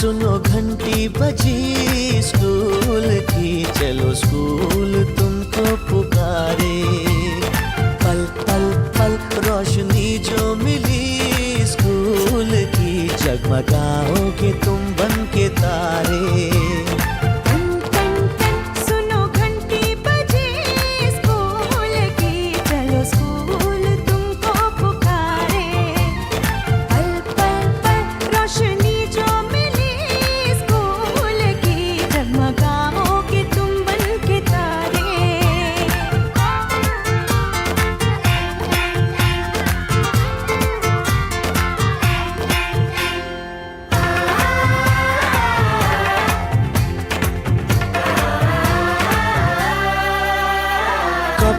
सुनो घंटी बजी स्कूल की चलो स्कूल तुमको पुकारे पल पल पल रोशनी जो मिली स्कूल की जगमगाओगे तुम बन के तारे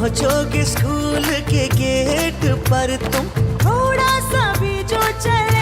पहुंचोगे स्कूल के गेट पर तुम थोड़ा सा भी जो चले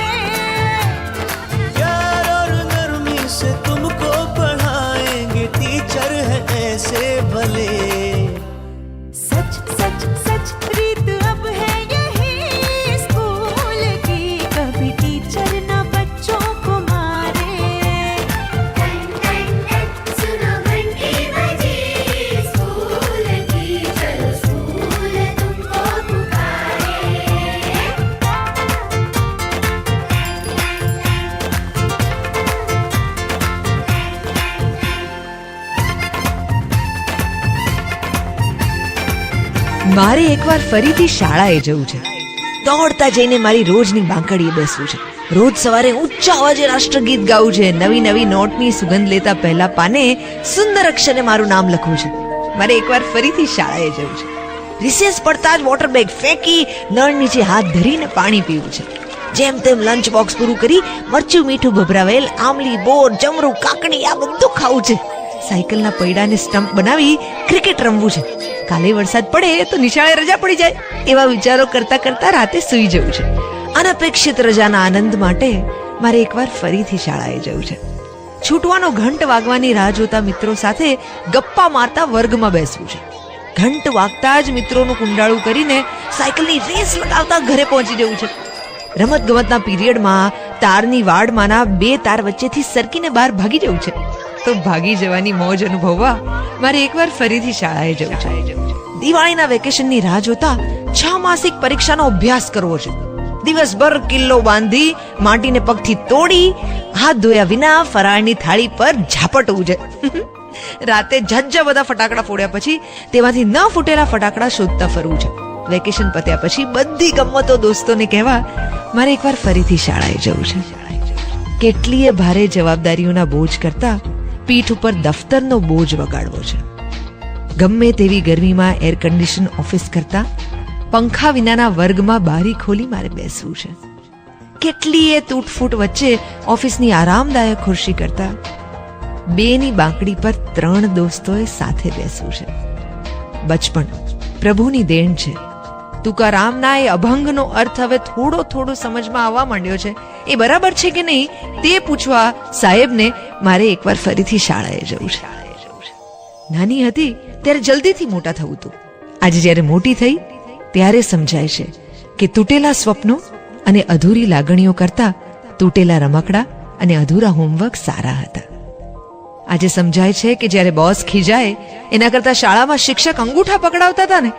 મારે એકવાર ફરીથી શાળાએ જવું છે. દોડતા જઈને મારી રોજની બાંકડીએ બેસવું છે. રોજ સવારે ઊંચા અવાજે રાષ્ટ્રગીત ગાવું છે. નવી નવી નોટની સુગંધ લેતા પહેલા પાને સુંદર અક્ષરે મારું નામ લખવું છે. મારે એકવાર ફરીથી શાળાએ જવું છે. રિસેસ પડતા જ વોટર બેગ ફેંકી નળ નીચે હાથ ધરીને પાણી પીવું છે. જેમ તેમ લંચ બોક્સ પૂરું કરી મરચું, મીઠું ભભરાવેલ આમલી બોર, જમરૂ, કાકડી, આ બધું ખાવું છે. સાયકલના પૈડાને સ્ટમ્પ બનાવી ક્રિકેટ રમવું છે. કાલે વરસાદ પડે તો નિશાળે રજા પડી જાય, એવા વિચારો કરતા કરતા રાતે સૂઈ જવું છે. અનપેક્ષિત રજાના આનંદ માટે મારે એકવાર ફરીથી શાળાએ જવું છે. છૂટવાનો ઘંટ વાગવાની રાહ જોતા મિત્રો સાથે ગપ્પા મારતા વર્ગમાં બેસવું છે. ઘંટ વાગતા જ મિત્રોનું કુંડાળું કરીને સાયકલની રેસ લગાવતા ઘરે પહોંચી જવું છે. રમત ગમતના પીરિયડમાં તારની વાડમાંના બે તાર વચ્ચેથી સરકીને બહાર ભાગી જવું છે. તો ભાગી જવાની મોજ અનુભવવા મારે એકવાર ફરીથી શાળાએ જવું છે. દિવાળીના વેકેશનની રાહ જોતા છ માસિક પરીક્ષાનો અભ્યાસ કરવો છે. દિવસભર કિલ્લો બાંધી, માટીને પગથી તોડી, હાથ ધોયા વિના ફરાળની થાળી પર ઝાપટવું છે રાતે જજ્જા બધા ફટાકડા ફોડ્યા પછી તેમાંથી ન ફૂટેલા ફટાકડા શોધતા ફરવું છે. વેકેશન પત્યા પછી બધી ગમતો દોસ્તોને કહેવા મારે એકવાર ફરીથી શાળાએ જવું છે. કેટલીય ભારે જવાબદારીઓના બોજ કરતા પીઠ ઉપર દફતરનો બોજ વગાડવો છે. ગમે તેવી ગરમીમાં એર કન્ડિશન ઓફિસ કરતા પંખા વિનાના વર્ગમાં બારી ખોલી મારે બેસવું છે. કેટલીય તૂટફૂટ વચ્ચે ઓફિસની આરામદાયક ખુરશી કરતા બેની બાંકડી પર ત્રણ દોસ્તોએ સાથે બેસવું છે. બચપણ પ્રભુની દેણ છે. તુકારામના એ અભંગનો અર્થ હવે થોડો થોડો સમજમાં આવવા માંડ્યો છે. એ બરાબર છે કે નહીં? તે પૂછવા સાહેબને મારે એકવાર ફરીથી શાળાએ જવું છે. નાની હતી, ત્યારે જલ્દીથી મોટા થવું હતું. આજે જ્યારે મોટી થઈ, ત્યારે સમજાય છે કે તૂટેલા સ્વપ્નો અને અધૂરી લાગણીઓ કરતા તૂટેલા રમકડા અને અધૂરા હોમવર્ક સારા હતા. આજે સમજાય છે કે જ્યારે બોસ ખીજાય, એના કરતા શાળામાં શિક્ષક અંગૂઠા પકડાવતા હતા ને